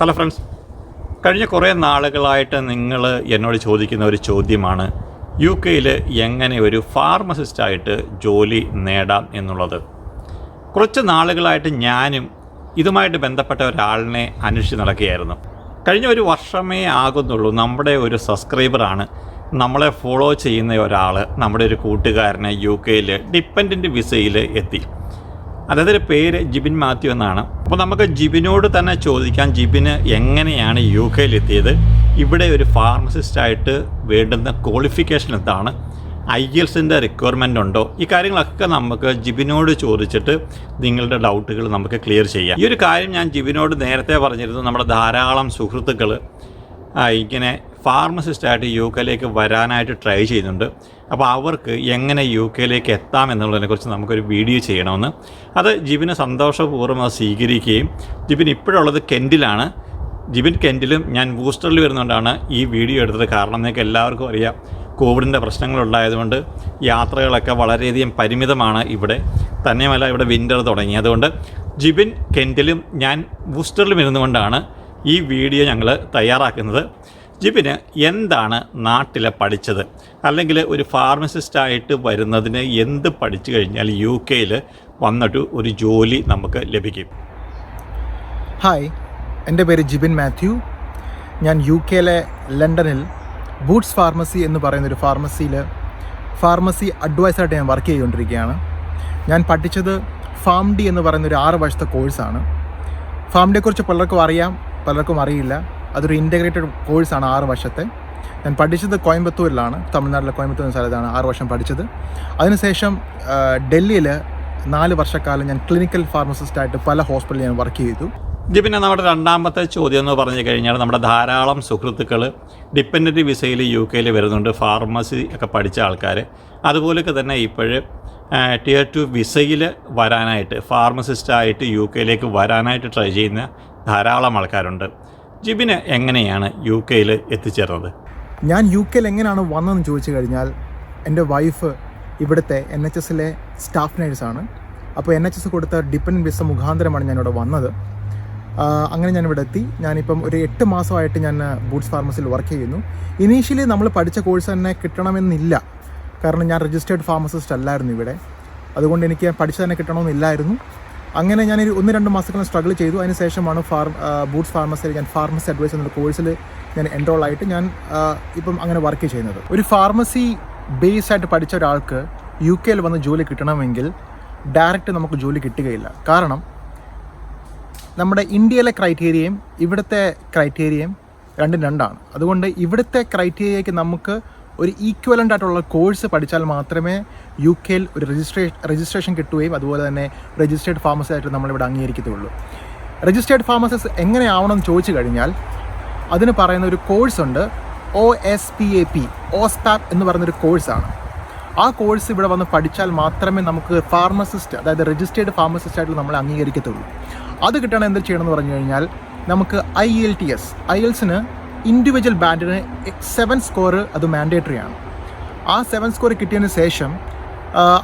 Hello friends കഴിഞ്ഞ കുറേ നാളുകളായിട്ട് നിങ്ങൾ എന്നോട് ചോദിക്കുന്ന ഒരു ചോദ്യമാണ് യു കെയിൽ എങ്ങനെ ഒരു ഫാർമസിസ്റ്റായിട്ട് ജോലി നേടാം എന്നുള്ളത്? കുറച്ച് നാളുകളായിട്ട് ഞാനും ഇതുമായിട്ട് ബന്ധപ്പെട്ട ഒരാളിനെ അന്വേഷിച്ച് നടക്കുകയായിരുന്നു. കഴിഞ്ഞ ഒരു വർഷമേ ആകുന്നുള്ളൂ നമ്മുടെ ഒരു സബ്സ്ക്രൈബറാണ് നമ്മളെ ഫോളോ ചെയ്യുന്ന ഒരാൾ നമ്മുടെ ഒരു കൂട്ടുകാരനെ യു കെയിൽ ഡിപ്പെൻഡന്റ് വിസയിൽ എത്തി. അദ്ദേഹത്തിന്റെ പേര് ജിബിൻ മാത്യു എന്നാണ്. അപ്പോൾ നമുക്ക് ജിബിനോട് തന്നെ ചോദിക്കാം ജിബിന് എങ്ങനെയാണ് യു കെയിലെത്തിയത് ഇവിടെ ഒരു ഫാർമസിസ്റ്റായിട്ട് വേണ്ടുന്ന ക്വാളിഫിക്കേഷൻ എന്താണ്? ഐ എൽസിന്റെ റിക്വയർമെന്റ് ഉണ്ടോ? ഈ കാര്യങ്ങളൊക്കെ നമുക്ക് ജിബിനോട് ചോദിച്ചിട്ട് നിങ്ങളുടെ ഡൗട്ടുകൾ നമുക്ക് ക്ലിയർ ചെയ്യാം. ഈ ഒരു കാര്യം ഞാൻ ജിബിനോട് നേരത്തെ പറഞ്ഞിരുന്നു നമ്മുടെ ധാരാളം സുഹൃത്തുക്കൾ ഇങ്ങനെ ഫാർമസിസ്റ്റായിട്ട് യു കെയിലേക്ക് വരാനായിട്ട് ട്രൈ ചെയ്യുന്നുണ്ട്. അപ്പോൾ അവർക്ക് എങ്ങനെ യു കെയിലേക്ക് എത്താം എന്നുള്ളതിനെക്കുറിച്ച് നമുക്കൊരു വീഡിയോ ചെയ്യണമെന്ന്. അത് ജിബിന് സന്തോഷപൂർവം അത് സ്വീകരിക്കുകയും. ജിബിൻ ഇപ്പോഴുള്ളത് കെന്റിലാണ്. ജിബിൻ കെന്റിലും ഞാൻ ബൂസ്റ്ററിൽ വരുന്നതുകൊണ്ടാണ് ഈ വീഡിയോ എടുത്തത്. കാരണം നിങ്ങൾക്ക് എല്ലാവർക്കും അറിയാം കോവിഡിന്റെ പ്രശ്നങ്ങളുണ്ടായതുകൊണ്ട് യാത്രകളൊക്കെ വളരെയധികം പരിമിതമാണ് ഇവിടെ. തന്നെയുമല്ല ഇവിടെ വിന്റർ തുടങ്ങി. അതുകൊണ്ട് ജിബിൻ കെന്റിലും ഞാൻ ബൂസ്റ്ററിലും ഇരുന്നുകൊണ്ടാണ് ഈ വീഡിയോ ഞങ്ങൾ തയ്യാറാക്കുന്നത്. ജിബിന് എന്താണ് നാട്ടിലെ പഠിച്ചത്? അല്ലെങ്കിൽ ഒരു ഫാർമസിസ്റ്റായിട്ട് വരുന്നതിന് എന്ത് പഠിച്ചു കഴിഞ്ഞാൽ യു കെയിൽ വന്നിട്ട് ഒരു ജോലി നമുക്ക് ലഭിക്കും? ഹായ് എന്റെ പേര് ജിബിൻ മാത്യു. ഞാൻ യു കെയിലെ ലണ്ടനിൽ ബൂട്ട്സ് ഫാർമസി എന്ന് പറയുന്ന ഒരു ഫാർമസിയിൽ ഫാർമസി അഡ്വൈസറായിട്ട് ഞാൻ വർക്ക് ചെയ്തുകൊണ്ടിരിക്കുകയാണ്. ഞാൻ പഠിച്ചത് ഫാം ഡി എന്ന് പറയുന്ന ഒരു ആറ് വർഷത്തെ കോഴ്സാണ്. ഫാം ഡിയെക്കുറിച്ച് പലർക്കും അറിയാം പലർക്കും അറിയില്ല. അതൊരു ഇന്റഗ്രേറ്റഡ് കോഴ്സാണ് ആറ് വർഷത്തെ. ഞാൻ പഠിച്ചത് കോയമ്പത്തൂരിലാണ്. തമിഴ്നാട്ടിലെ കോയമ്പത്തൂർ എന്ന സ്ഥലത്താണ് ആറ് വർഷം പഠിച്ചത്. അതിനുശേഷം ഡൽഹിയിൽ നാല് വർഷക്കാലം ഞാൻ ക്ലിനിക്കൽ ഫാർമസിസ്റ്റായിട്ട് പല ഹോസ്പിറ്റലിൽ ഞാൻ വർക്ക് ചെയ്തു. ജിബിന് നമ്മുടെ രണ്ടാമത്തെ ചോദ്യം എന്ന് പറഞ്ഞു കഴിഞ്ഞാൽ നമ്മുടെ ധാരാളം സുഹൃത്തുക്കൾ ഡിപ്പെൻഡന്റ് വിസയിൽ യു കെയിൽ വരുന്നുണ്ട് ഫാർമസി ഒക്കെ പഠിച്ച ആൾക്കാർ അതുപോലെയൊക്കെ തന്നെ ഇപ്പോഴും ടിയർ ടു വിസയിൽ വരാനായിട്ട് ഫാർമസിസ്റ്റായിട്ട് യു കെയിലേക്ക് വരാനായിട്ട് ട്രൈ ചെയ്യുന്ന ധാരാളം ആൾക്കാരുണ്ട്. ജിബിന് എങ്ങനെയാണ് യു കെയിൽ എത്തിച്ചേർന്നത്? ഞാൻ യു കെയിൽ എങ്ങനെയാണ് വന്നതെന്ന് ചോദിച്ചു കഴിഞ്ഞാൽ എന്റെ വൈഫ് ഇവിടുത്തെ എൻ എച്ച് എസിലെ സ്റ്റാഫ് നേഴ്സാണ്. അപ്പോൾ എൻ എച്ച് എസ് കൊടുത്ത ഡിപ്പൻഡൻ വിസ മുഖാന്തരമാണ് ഞാനിവിടെ വന്നത്. അങ്ങനെ ഞാൻ ഇവിടെ എത്തി. ഞാനിപ്പം ഒരു എട്ട് മാസമായിട്ട് ഞാൻ ബൂട്ട്സ് ഫാർമസിയിൽ വർക്ക് ചെയ്യുന്നു. ഇനീഷ്യലി നമ്മൾ പഠിച്ച കോഴ്സ് തന്നെ കിട്ടണമെന്നില്ല. കാരണം ഞാൻ രജിസ്റ്റേർഡ് ഫാർമസിസ്റ്റ് അല്ലായിരുന്നു ഇവിടെ. അതുകൊണ്ട് എനിക്ക് പഠിച്ചു തന്നെ കിട്ടണമെന്നില്ലായിരുന്നു. അങ്ങനെ ഞാൻ ഒന്ന് രണ്ട് മാസക്കാലം സ്ട്രഗിൾ ചെയ്തു. അതിന് ശേഷമാണ് ഫാർ ബൂട്ട്സ് ഫാർമസിയിൽ ഞാൻ ഫാർമസി അഡ്വൈസ് എന്നൊരു കോഴ്സിൽ ഞാൻ എൻറോൾ ആയിട്ട് ഞാൻ ഇപ്പം അങ്ങനെ വർക്ക് ചെയ്യുന്നത്. ഒരു ഫാർമസി ബേസ് ആയിട്ട് പഠിച്ച ഒരാൾക്ക് യു കെയിൽ വന്ന് ജോലി കിട്ടണമെങ്കിൽ ഡയറക്റ്റ് നമുക്ക് ജോലി കിട്ടുകയില്ല. കാരണം നമ്മുടെ ഇന്ത്യയിലെ ക്രൈറ്റീരിയയും ഇവിടുത്തെ ക്രൈറ്റീരിയയും രണ്ടും രണ്ടാണ്. അതുകൊണ്ട് ഇവിടുത്തെ ക്രൈറ്റീരിയയ്ക്ക് നമുക്ക് ഒരു ഈക്വലന്റ് ആയിട്ടുള്ള കോഴ്സ് പഠിച്ചാൽ മാത്രമേ യു കെയിൽ ഒരു രജിസ്ട്രേഷൻ രജിസ്ട്രേഷൻ കിട്ടുകയും അതുപോലെ തന്നെ രജിസ്റ്റേർഡ് ഫാർമസി ആയിട്ട് നമ്മളിവിടെ അംഗീകരിക്കത്തുള്ളൂ. രജിസ്റ്റേർഡ് ഫാർമസിസ്റ്റ് എങ്ങനെയാവണമെന്ന് ചോദിച്ചു കഴിഞ്ഞാൽ അതിന് പറയുന്ന ഒരു കോഴ്സ് ഉണ്ട് O S P A P OSPAP എന്ന് പറയുന്നൊരു കോഴ്സാണ് ആ കോഴ്സ് ഇവിടെ വന്ന് പഠിച്ചാൽ മാത്രമേ നമുക്ക് ഫാർമസിസ്റ്റ് അതായത് രജിസ്റ്റേർഡ് ഫാർമസിസ്റ്റ് ആയിട്ട് നമ്മളെ അംഗീകരിക്കത്തുള്ളൂ. അത് കിട്ടണം എന്ത് ചെയ്യണമെന്ന് പറഞ്ഞു കഴിഞ്ഞാൽ നമുക്ക് I L T S I എൽസിന് individual ബാൻഡിന് സെവൻ സ്കോർ അത് മാൻഡേറ്ററി ആണ്. ആ സെവൻ സ്കോർ കിട്ടിയതിന് ശേഷം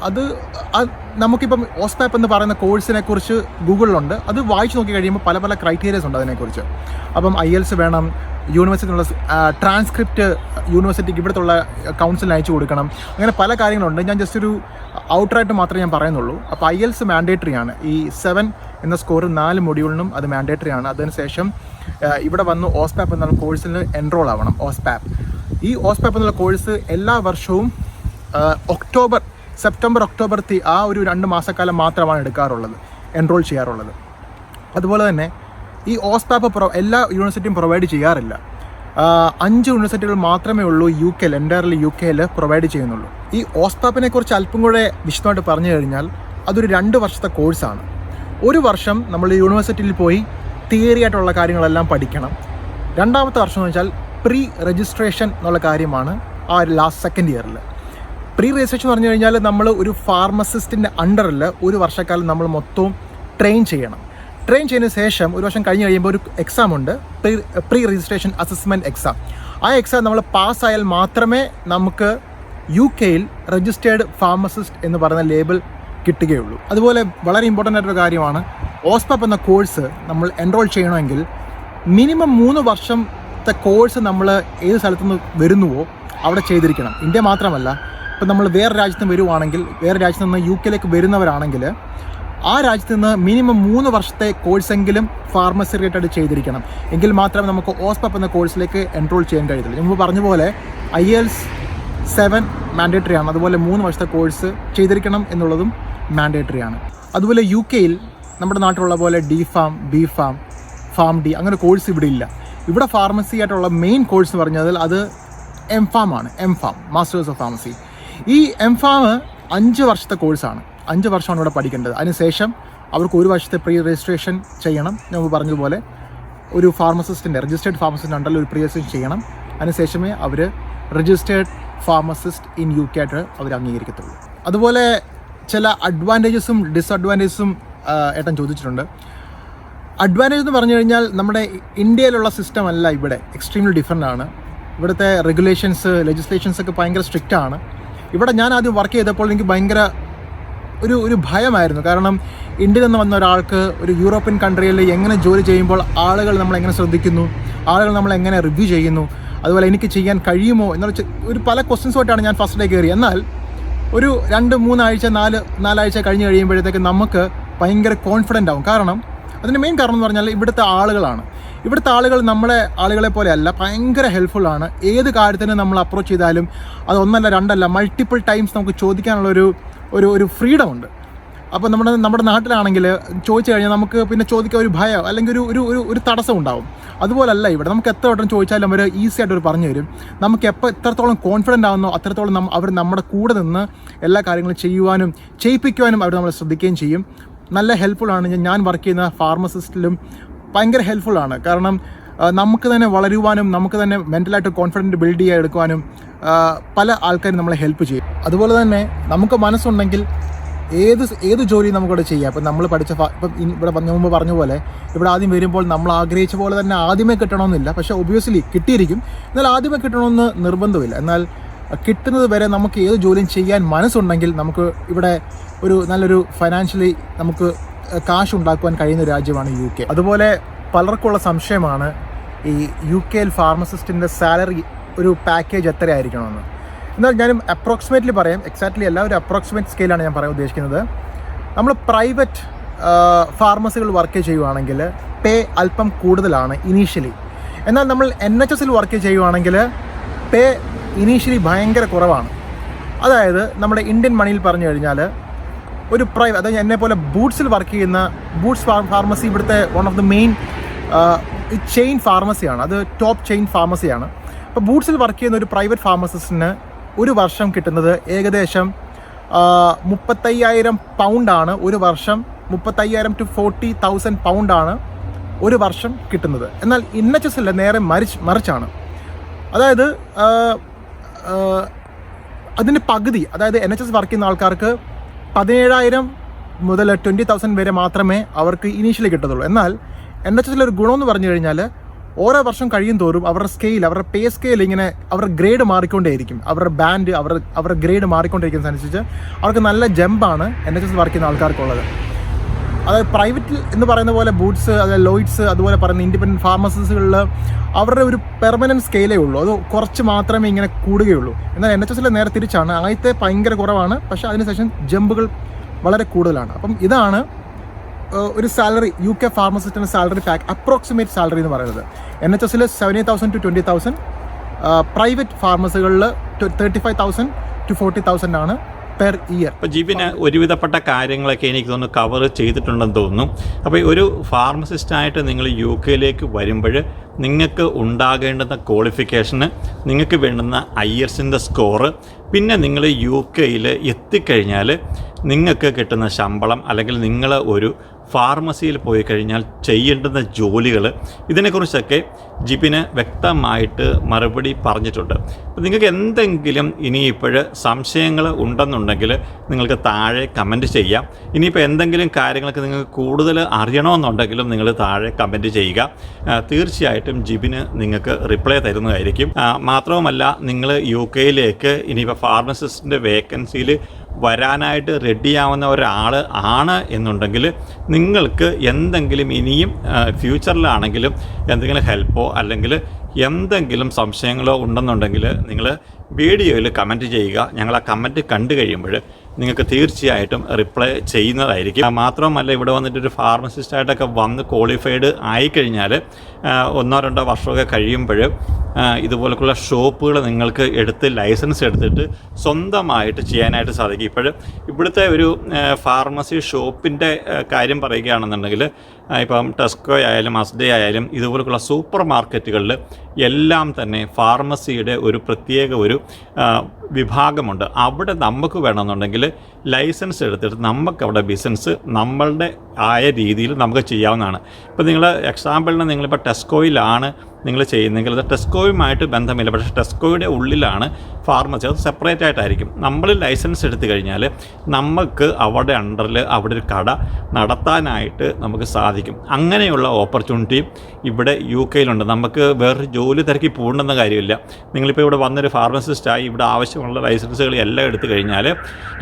അത് നമുക്കിപ്പം ഓസ്പാപ്പ് എന്ന് പറയുന്ന കോഴ്സിനെ കുറിച്ച് ഗൂഗിളിലുണ്ട്. അത് വായിച്ചു നോക്കി കഴിയുമ്പോൾ പല പല ക്രൈറ്റീരിയസ് ഉണ്ട് അതിനെക്കുറിച്ച്. അപ്പം ഐ എൽസ് വേണം യൂണിവേഴ്സിറ്റിയിലുള്ള ട്രാൻസ്ക്രിപ്റ്റ് യൂണിവേഴ്സിറ്റിക്ക് ഇവിടുത്തുള്ള കൗൺസിലിന് അയച്ചു കൊടുക്കണം. അങ്ങനെ പല കാര്യങ്ങളുണ്ട്. ഞാൻ ജസ്റ്റ് ഒരു ഔട്ടറായിട്ട് മാത്രമേ ഞാൻ പറയുന്നുള്ളൂ. അപ്പോൾ ഐ എൽസ് മാൻഡേറ്ററി ആണ്. ഈ സെവൻ എന്ന സ്കോർ നാല് മൊഡ്യൂളിനും അത് മാൻഡേറ്ററി ആണ്. അതിനുശേഷം ഇവിടെ വന്ന് ഓസ്പാപ്പ് എന്നുള്ള കോഴ്സിൽ എൻറോൾ ആവണം ഓസ്പാപ്പ്. ഈ ഓസ്പാപ്പ് എന്നുള്ള കോഴ്സ് എല്ലാ വർഷവും ഒക്ടോബർ സെപ്റ്റംബർ ഒക്ടോബർ തീ ആ ഒരു രണ്ട് മാസക്കാലം മാത്രമാണ് എടുക്കാറുള്ളത് എൻറോൾ ചെയ്യാറുള്ളത്. അതുപോലെ തന്നെ ഈ ഓസ്പാപ്പ് പ്രൊ എല്ലാ യൂണിവേഴ്സിറ്റിയും പ്രൊവൈഡ് ചെയ്യാറില്ല. അഞ്ച് യൂണിവേഴ്സിറ്റികൾ മാത്രമേ ഉള്ളൂ യു കെയിൽ എന്റയർലി യു കെയിൽ പ്രൊവൈഡ് ചെയ്യുന്നുള്ളൂ. ഈ ഓസ്പാപ്പിനെ കുറിച്ച് അല്പം കൂടെ വിശദമായിട്ട് പറഞ്ഞു കഴിഞ്ഞാൽ അതൊരു രണ്ട് വർഷത്തെ കോഴ്സാണ് ഒരു വർഷം നമ്മൾ യൂണിവേഴ്സിറ്റിയിൽ പോയി തിയറി ആയിട്ടുള്ള കാര്യങ്ങളെല്ലാം പഠിക്കണം. രണ്ടാമത്തെ വർഷം എന്ന് വെച്ചാൽ പ്രീ രജിസ്ട്രേഷൻ എന്നുള്ള കാര്യമാണ് ആ ഒരു ലാസ്റ്റ് സെക്കൻഡ് ഇയറിൽ പ്രീ രജിസ്ട്രേഷൻ പറഞ്ഞു കഴിഞ്ഞാൽ നമ്മൾ ഒരു ഫാർമസിസ്റ്റിന്റെ അണ്ടറിൽ ഒരു വർഷക്കാലം നമ്മൾ മൊത്തവും ട്രെയിൻ ചെയ്യണം. ട്രെയിൻ ചെയ്തതിന് ശേഷം ഒരു വർഷം കഴിഞ്ഞ് കഴിയുമ്പോൾ ഒരു എക്സാം ഉണ്ട്. Pre pre registration assessment exam ആ എക്സാം നമ്മൾ പാസ്സായാൽ മാത്രമേ നമുക്ക് യു കെയിൽ രജിസ്റ്റേർഡ് ഫാർമസിസ്റ്റ് എന്ന് പറയുന്ന ലേബിൾ കിട്ടുകയുള്ളൂ. അതുപോലെ വളരെ ഇമ്പോർട്ടന്റ് ആയിട്ടൊരു കാര്യമാണ് ഓസ്പപ്പ് എന്ന കോഴ്സ് നമ്മൾ എൻറോൾ ചെയ്യണമെങ്കിൽ മിനിമം മൂന്ന് വർഷത്തെ കോഴ്സ് നമ്മൾ ഏത് സ്ഥലത്തുനിന്ന് വരുന്നുവോ അവിടെ ചെയ്തിരിക്കണം. ഇന്ത്യ മാത്രമല്ല ഇപ്പം നമ്മൾ വേറെ രാജ്യത്ത് വരുവാണെങ്കിൽ വേറെ രാജ്യത്ത് നിന്ന് യു കെയിലേക്ക് വരുന്നവരാണെങ്കിൽ ആ രാജ്യത്ത് നിന്ന് മിനിമം മൂന്ന് വർഷത്തെ കോഴ്സെങ്കിലും ഫാർമസി റിലേറ്റഡ് ചെയ്തിരിക്കണം. എങ്കിൽ മാത്രമേ നമുക്ക് ഓസ്പപ്പ് എന്ന കോഴ്സിലേക്ക് എൻറോൾ ചെയ്യാൻ കഴിയത്തുള്ളൂ. മുമ്പ് പറഞ്ഞ പോലെ ഐ എൽസ് സെവൻ മാൻഡേറ്ററി ആണ്. അതുപോലെ മൂന്ന് വർഷത്തെ കോഴ്സ് ചെയ്തിരിക്കണം എന്നുള്ളതും മാൻഡേറ്ററി ആണ്. അതുപോലെ യു കെയിൽ നമ്മുടെ നാട്ടിലുള്ള പോലെ D pharm B pharm pharm D അങ്ങനെ കോഴ്സ് ഇവിടെ ഇല്ല. ഇവിടെ ഫാർമസി ആയിട്ടുള്ള മെയിൻ കോഴ്സ് എന്ന് പറഞ്ഞാൽ അത് എം ഫാം ആണ്. M pharm masters of pharmacy ഈ എം ഫാം അഞ്ച് വർഷത്തെ കോഴ്സാണ് അഞ്ച് വർഷമാണ് ഇവിടെ പഠിക്കേണ്ടത്. അതിനുശേഷം അവർക്ക് ഒരു വർഷത്തെ പ്രീ രജിസ്ട്രേഷൻ ചെയ്യണം. ഞാൻ പറഞ്ഞതുപോലെ ഒരു ഫാർമസിസ്റ്റിന്റെ രജിസ്റ്റേർഡ് ഫാർമസിസ്റ്റ് ഉണ്ടല്ലോ ഒരു പ്രീ രജിസ്ട്രേഷൻ ചെയ്യണം. അതിനുശേഷമേ അവർ registered pharmacist in U K ആയിട്ട് അവർ അംഗീകരിക്കത്തുള്ളൂ. അതുപോലെ ചില അഡ്വാന്റേജസും ഡിസഡ്വാന്റേജസും ഏട്ടൻ ചോദിച്ചിട്ടുണ്ട്. അഡ്വാന്റേജ് എന്ന് പറഞ്ഞു കഴിഞ്ഞാൽ നമ്മുടെ ഇന്ത്യയിലുള്ള സിസ്റ്റം അല്ല ഇവിടെ എക്സ്ട്രീംലി ഡിഫറെന്റ് ആണ്. ഇവിടുത്തെ റെഗുലേഷൻസ് ലെജിസ്ലേഷൻസ് ഒക്കെ ഭയങ്കര സ്ട്രിക്റ്റ് ആണ്. ഇവിടെ ഞാൻ ആദ്യം വർക്ക് ചെയ്തപ്പോൾ എനിക്ക് ഭയങ്കര ഒരു ഒരു ഭയമായിരുന്നു. കാരണം ഇന്ത്യയിൽ നിന്ന് വന്ന ഒരാൾക്ക് ഒരു യൂറോപ്യൻ കൺട്രിയിൽ എങ്ങനെ ജോലി ചെയ്യുമ്പോൾ ആളുകൾ നമ്മളെ എങ്ങനെ ശ്രദ്ധിക്കുന്നു ആളുകൾ നമ്മളെ എങ്ങനെ റിവ്യൂ ചെയ്യുന്നു അതുപോലെ എനിക്ക് ചെയ്യാൻ കഴിയുമോ എന്നുള്ള ഒരു പല ക്വസ്റ്റ്യൻസുമായിട്ടാണ് ഞാൻ ഫസ്റ്റ് ഡേ കയറി എന്നാൽ ഒരു രണ്ട് മൂന്നാഴ്ച നാല് നാലാഴ്ച കഴിഞ്ഞ് കഴിയുമ്പോഴത്തേക്ക് നമുക്ക് ഭയങ്കര കോൺഫിഡന്റ് ആവും. കാരണം അതിന്റെ മെയിൻ കാരണം എന്ന് പറഞ്ഞാൽ ഇവിടുത്തെ ആളുകളാണ്. ഇവിടുത്തെ ആളുകൾ നമ്മളെ ആളുകളെ പോലെയല്ല ഭയങ്കര ഹെൽപ്ഫുൾ ആണ്. ഏത് കാര്യത്തിന് നമ്മൾ അപ്രോച്ച് ചെയ്താലും അത് ഒന്നല്ല രണ്ടല്ല മൾട്ടിപ്പിൾ ടൈംസ് നമുക്ക് ചോദിക്കാനുള്ള ഒരു ഒരു ഫ്രീഡം ഉണ്ട്. അപ്പോൾ നമ്മുടെ നമ്മുടെ നാട്ടിലാണെങ്കിൽ ചോദിച്ചു കഴിഞ്ഞാൽ നമുക്ക് പിന്നെ ചോദിക്കാൻ ഒരു ഭയം അല്ലെങ്കിൽ ഒരു ഒരു ഒരു ഒരു തടസ്സം ഉണ്ടാവും. അതുപോലല്ല ഇവിടെ. നമുക്ക് എത്ര വട്ടം ചോദിച്ചാലും അവർ ഈസി ആയിട്ട് അവർ പറഞ്ഞു തരും. നമുക്ക് എപ്പോൾ എത്രത്തോളം കോൺഫിഡന്റ് ആവുന്നോ അത്രത്തോളം അവർ നമ്മുടെ കൂടെ നിന്ന് എല്ലാ കാര്യങ്ങളും ചെയ്യുവാനും ചെയ്യിപ്പിക്കുവാനും അവർ നമ്മളെ ശ്രദ്ധിക്കുകയും ചെയ്യും. നല്ല ഹെൽപ്ഫുൾ ആണ് ഞാൻ- വർക്ക് ചെയ്യുന്ന ഫാർമസിസ്റ്റിലും ഭയങ്കര ഹെൽപ്ഫുൾ ആണ്. കാരണം നമുക്ക് തന്നെ വളരുവാനും നമുക്ക് തന്നെ മെന്റലായിട്ട് കോൺഫിഡന്റ് ബിൽഡ് ചെയ്യാൻ എടുക്കുവാനും പല ആൾക്കാരും നമ്മളെ ഹെൽപ്പ് ചെയ്യും. അതുപോലെ തന്നെ നമുക്ക് മനസ്സുണ്ടെങ്കിൽ ഏത് ഏത് ജോലി നമുക്കിവിടെ ചെയ്യാം? ഇപ്പം നമ്മൾ പഠിച്ച ഇപ്പം ഇവിടെ മുമ്പ് പറഞ്ഞ പോലെ ഇവിടെ ആദ്യം വരുമ്പോൾ നമ്മൾ ആഗ്രഹിച്ച പോലെ തന്നെ ആദ്യമേ കിട്ടണമെന്നില്ല. പക്ഷേ ഒബ്വിയസ്ലി കിട്ടിയിരിക്കും. എന്നാൽ ആദ്യമേ കിട്ടണമെന്ന് നിർബന്ധമില്ല. എന്നാൽ കിട്ടുന്നത് വരെ നമുക്ക് ഏത് ജോലിയും ചെയ്യാൻ മനസ്സുണ്ടെങ്കിൽ നമുക്ക് ഇവിടെ ഒരു നല്ലൊരു ഫൈനാൻഷ്യലി നമുക്ക് കാശ് ഉണ്ടാക്കുവാൻ കഴിയുന്ന രാജ്യമാണ് യു കെ അതുപോലെ പലർക്കുള്ള സംശയമാണ് ഈ യു കെയിൽ ഫാർമസിസ്റ്റിന്റെ സാലറി ഒരു പാക്കേജ് എത്രയായിരിക്കണമെന്ന്. എന്നാൽ ഞാനും അപ്രോക്സിമേറ്റ്ലി പറയാം. എക്സാക്ട്ലി എല്ലാം ഒരു അപ്രോക്സിമേറ്റ് സ്കെയിലാണ് ഞാൻ പറയാൻ ഉദ്ദേശിക്കുന്നത്. നമ്മൾ പ്രൈവറ്റ് ഫാർമസികൾ വർക്ക് ചെയ്യുവാണെങ്കിൽ പേ അല്പം കൂടുതലാണ് ഇനീഷ്യലി എന്നാൽ നമ്മൾ എൻ എച്ച് എസിൽ വർക്ക് ചെയ്യുവാണെങ്കിൽ പേ ഇനീഷ്യലി ഭയങ്കര കുറവാണ്. അതായത് നമ്മുടെ ഇന്ത്യൻ മണിയിൽ പറഞ്ഞു കഴിഞ്ഞാൽ ഒരു പ്രൈവറ്റ് അതായത് എന്നെ പോലെ ബൂട്ട്സിൽ വർക്ക് ചെയ്യുന്ന ബൂട്ട്സ് ഫാർമസി ഇവിടുത്തെ one of the main chain ഫാർമസിയാണ് അത് ടോപ്പ് ചെയിൻ ഫാർമസിയാണ് അപ്പോൾ ബൂട്ട്സിൽ വർക്ക് ചെയ്യുന്ന ഒരു പ്രൈവറ്റ് ഫാർമസിസ്റ്റിന് ഒരു വർഷം കിട്ടുന്നത് ഏകദേശം മുപ്പത്തയ്യായിരം പൗണ്ടാണ് ഒരു വർഷം മുപ്പത്തയ്യായിരം ടു ഫോർട്ടി തൗസൻഡ് പൗണ്ടാണ് ഒരു വർഷം കിട്ടുന്നത്. എന്നാൽ എസ് നേരെ മറിച്ച് മറിച്ചാണ്. അതായത് അതിന്റെ പകുതി അതായത് എൻ എച്ച് എസ് വർക്ക് ചെയ്യുന്ന ആൾക്കാർക്ക് പതിനേഴായിരം മുതൽ ട്വന്റി തൗസൻഡ് വരെ മാത്രമേ അവർക്ക് ഇനീഷ്യലി കിട്ടത്തുള്ളൂ. എന്നാൽ എൻ എച്ച് എസിലെ ഒരു ഗുണമെന്ന് പറഞ്ഞു കഴിഞ്ഞാൽ ഓരോ വർഷം കഴിയും തോറും അവരുടെ സ്കെയിൽ അവരുടെ പേ സ്കെയിൽ ഇങ്ങനെ അവരുടെ ഗ്രേഡ് മാറിക്കൊണ്ടേയിരിക്കും. അവരുടെ ബാൻഡ് അവരുടെ അവരുടെ ഗ്രേഡ് മാറിക്കൊണ്ടിരിക്കുന്നതനുസരിച്ച് അവർക്ക് നല്ല ജമ്പാണ് എൻ എച്ച് എസ് വർക്ക് ചെയ്യുന്ന ആൾക്കാർക്കുള്ളത്. അതായത് പ്രൈവറ്റിൽ എന്ന് പറയുന്ന പോലെ ബൂട്ട്സ് അതായത് ലോയിഡ്സ് അതുപോലെ പറയുന്ന ഇൻഡിപെൻഡന്റ് ഫാർമസിസുകളിൽ അവരുടെ ഒരു പെർമനന്റ് സ്കെയിലേ ഉള്ളൂ. അത് കുറച്ച് മാത്രമേ ഇങ്ങനെ കൂടുകയുള്ളൂ. എന്നാൽ എൻ എച്ച് എസിലെ നേരെ തിരിച്ചാണ്. ആദ്യത്തെ ഭയങ്കര കുറവാണ്. പക്ഷേ അതിനുശേഷം ജമ്പുകൾ വളരെ കൂടുതലാണ്. അപ്പം ഇതാണ് ഒരു സാലറി യു കെ ഫാർമസിസ്റ്റിന്റെ സാലറി പാക്ക് അപ്രോക്സിമേറ്റ് സാലറി എന്ന് പറയുന്നത്. എൻ എച്ച് എസിൽ seventy thousand to twenty thousand private ഫാർമസികളിൽ thirty five thousand to forty thousand ആണ്. പെർ ഇയർ അപ്പോൾ ജീപ്പിന് ഒരുവിധപ്പെട്ട കാര്യങ്ങളൊക്കെ എനിക്ക് തോന്നുന്നു കവർ ചെയ്തിട്ടുണ്ടെന്ന് തോന്നുന്നു. അപ്പോൾ ഒരു ഫാർമസിസ്റ്റായിട്ട് നിങ്ങൾ യു കെയിലേക്ക് വരുമ്പോൾ നിങ്ങൾക്ക് ഉണ്ടാകേണ്ടുന്ന ക്വാളിഫിക്കേഷന് നിങ്ങൾക്ക് വേണ്ടുന്ന ഐ എസിന്റെ സ്കോറ് പിന്നെ നിങ്ങൾ യു കെയിൽ എത്തിക്കഴിഞ്ഞാൽ നിങ്ങൾക്ക് കിട്ടുന്ന ശമ്പളം അല്ലെങ്കിൽ നിങ്ങൾ ഒരു ഫാർമസിയിൽ പോയി കഴിഞ്ഞാൽ ചെയ്യേണ്ടുന്ന ജോലികൾ ഇതിനെക്കുറിച്ചൊക്കെ ജിബിന് വ്യക്തമായിട്ട് മറുപടി പറഞ്ഞിട്ടുണ്ട്. അപ്പോൾ നിങ്ങൾക്ക് എന്തെങ്കിലും ഇനിയിപ്പോൾ സംശയങ്ങൾ ഉണ്ടെന്നുണ്ടെങ്കിൽ നിങ്ങൾക്ക് താഴെ കമന്റ് ചെയ്യാം. ഇനിയിപ്പോൾ എന്തെങ്കിലും കാര്യങ്ങൾക്ക് നിങ്ങൾക്ക് കൂടുതൽ അറിയണമെന്നുണ്ടെങ്കിലും നിങ്ങൾ താഴെ കമന്റ് ചെയ്യുക. തീർച്ചയായിട്ടും ജിബിന് നിങ്ങൾക്ക് റിപ്ലൈ തരുന്നതായിരിക്കും. മാത്രവുമല്ല നിങ്ങൾ യു കെയിലേക്ക് ഇനിയിപ്പോൾ ഫാർമസിസ്റ്റിന്റെ വേക്കൻസിയിൽ വരാനായിട്ട് റെഡിയാവുന്ന ഒരാൾ ആണ് എന്നുണ്ടെങ്കിൽ നിങ്ങൾക്ക് എന്തെങ്കിലും ഇനിയും ഫ്യൂച്ചറിലാണെങ്കിലും എന്തെങ്കിലും ഹെൽപ്പോ അല്ലെങ്കിൽ എന്തെങ്കിലും സംശയങ്ങളോ ഉണ്ടെന്നുണ്ടെങ്കിൽ നിങ്ങൾ വീഡിയോയിൽ കമന്റ് ചെയ്യുക. ഞങ്ങൾ ആ കമന്റ് കണ്ടു കഴിയുമ്പോൾ നിങ്ങൾക്ക് തീർച്ചയായിട്ടും റിപ്ലൈ ചെയ്യുന്നതായിരിക്കും. മാത്രമല്ല ഇവിടെ വന്നിട്ട് ഒരു ഫാർമസിസ്റ്റായിട്ടൊക്കെ വന്ന് ക്വാളിഫൈഡ് ആയിക്കഴിഞ്ഞാൽ ഒന്നോ രണ്ടോ വർഷമൊക്കെ കഴിയുമ്പോൾ ഇതുപോലുള്ള ഷോപ്പുകൾ നിങ്ങൾക്ക് എടുത്ത് ലൈസൻസ് എടുത്തിട്ട് സ്വന്തമായിട്ട് ചെയ്യാനായിട്ട് സാധിക്കും. ഇപ്പോൾ ഇവിടുത്തെ ഒരു ഫാർമസി ഷോപ്പിന്റെ കാര്യം പറയുകയാണെന്നുണ്ടെങ്കിൽ ഇപ്പം ടെസ്കോ ആയാലും അസ്ഡേ ആയാലും ഇതുപോലെയുള്ള സൂപ്പർ മാർക്കറ്റുകളിൽ എല്ലാം തന്നെ ഫാർമസിയുടെ ഒരു പ്രത്യേക ഒരു വിഭാഗമുണ്ട്. അവിടെ നമുക്ക് വേണമെന്നുണ്ടെങ്കിൽ ലൈസൻസ് എടുത്തിട്ട് നമുക്ക് അവിടെ ബിസിനസ് നമ്മളുടെ ആയ രീതിയിൽ നമുക്ക് ചെയ്യാവുന്നതാണ്. ഇപ്പോൾ നിങ്ങൾ എക്സാമ്പിളിന് നിങ്ങളിപ്പോൾ ടെസ്കോയിലാണ് നിങ്ങൾ ചെയ്യുന്നെങ്കിൽ അത് ടെസ്കോയുമായിട്ട് ബന്ധമില്ല. പക്ഷേ ടെസ്കോയുടെ ഉള്ളിലാണ് ഫാർമസി. അത് സെപ്പറേറ്റ് ആയിട്ടായിരിക്കും. നമ്മൾ ലൈസൻസ് എടുത്തു കഴിഞ്ഞാൽ നമുക്ക് അവിടെ അണ്ടറിൽ അവിടെ ഒരു കട നടത്താനായിട്ട് നമുക്ക് സാധിക്കും. അങ്ങനെയുള്ള ഓപ്പർച്യൂണിറ്റിയും ഇവിടെ യു കെയിലുണ്ട് നമുക്ക് വേറൊരു ജോലി തിരക്കി പോകേണ്ടെന്ന കാര്യമില്ല. നിങ്ങളിപ്പോൾ ഇവിടെ വന്നൊരു ഫാർമസിസ്റ്റായി ഇവിടെ ആവശ്യമുള്ള ലൈസൻസുകൾ എല്ലാം എടുത്തു കഴിഞ്ഞാൽ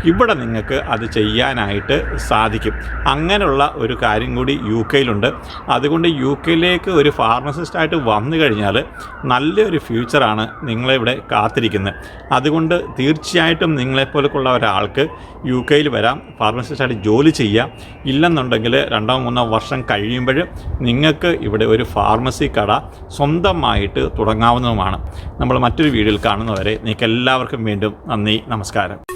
ഇവിടെ നിങ്ങൾക്ക് അത് ചെയ്യാനായിട്ട് സാധിക്കും. അങ്ങനെയുള്ള ഒരു കാര്യം കൂടി യു കെയിലുണ്ട് അതുകൊണ്ട് യു കെയിലേക്ക് ഒരു ഫാർമസിസ്റ്റായിട്ട് വന്നു കഴിഞ്ഞാൽ നല്ലൊരു ഫ്യൂച്ചറാണ് നിങ്ങളെ ഇവിടെ കാത്തിരിക്കുന്നത്. അതുകൊണ്ട് തീർച്ചയായിട്ടും നിങ്ങളെപ്പോലെയുള്ള ഒരാൾക്ക് യു കെയിൽ വരാം ഫാർമസിസ്റ്റായിട്ട് ജോലി ചെയ്യാം. ഇല്ലെന്നുണ്ടെങ്കിൽ രണ്ടോ മൂന്നോ വർഷം കഴിയുമ്പോൾ നിങ്ങൾക്ക് ഇവിടെ ഒരു ഫാർമസി കട സ്വന്തമായിട്ട് തുടങ്ങാവുന്നതുമാണ്. നമ്മൾ മറ്റൊരു വീഡിയോയിൽ കാണുന്നവരെ നിങ്ങൾക്ക് എല്ലാവർക്കും വീണ്ടും നന്ദി നമസ്കാരം.